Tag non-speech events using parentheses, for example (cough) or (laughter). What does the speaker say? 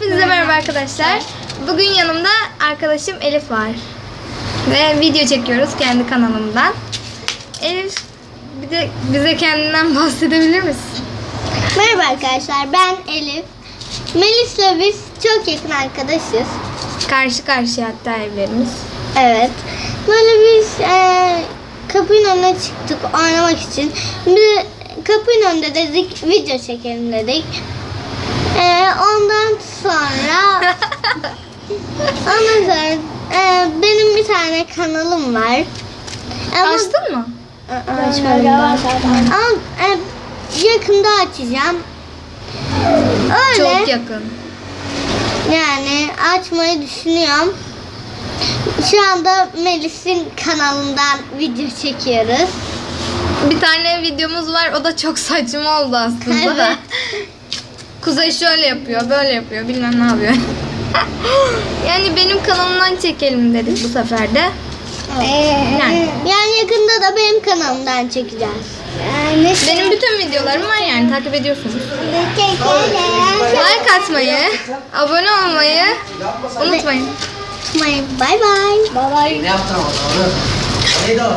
Hepinize merhaba arkadaşlar. Bugün yanımda arkadaşım Elif var. Ve video çekiyoruz kendi kanalımdan. Elif bir de bize kendinden (laughs) bahsedebilir misin? Merhaba arkadaşlar ben Elif. Melis'le biz çok yakın arkadaşız. Karşı karşıya hatta evlerimiz. Evet. Böyle biz e, kapının önüne çıktık oynamak için. Bir kapının önünde dedik video çekelim dedik. E, sonra sonra e, benim bir tane kanalım var. Ama- Açtın mı? Aa, Açmadım daha. Ama e, yakında açacağım. Öyle. Çok yakın. Yani açmayı düşünüyorum. Şu anda Melis'in kanalından video çekiyoruz. Bir tane videomuz var. O da çok saçma oldu aslında da. Evet. Kuzey şöyle yapıyor, böyle yapıyor, bilmem ne yapıyor. (gasps) yani benim kanalımdan çekelim dedik bu sefer de. Yani. Yani yakında da benim kanalımdan çekeceğiz. Benim bütün videolarım var yani takip ediyorsunuz. Like atmayı, abone olmayı unutmayın. Bye bye. Ne yaptın ama? Neydi o?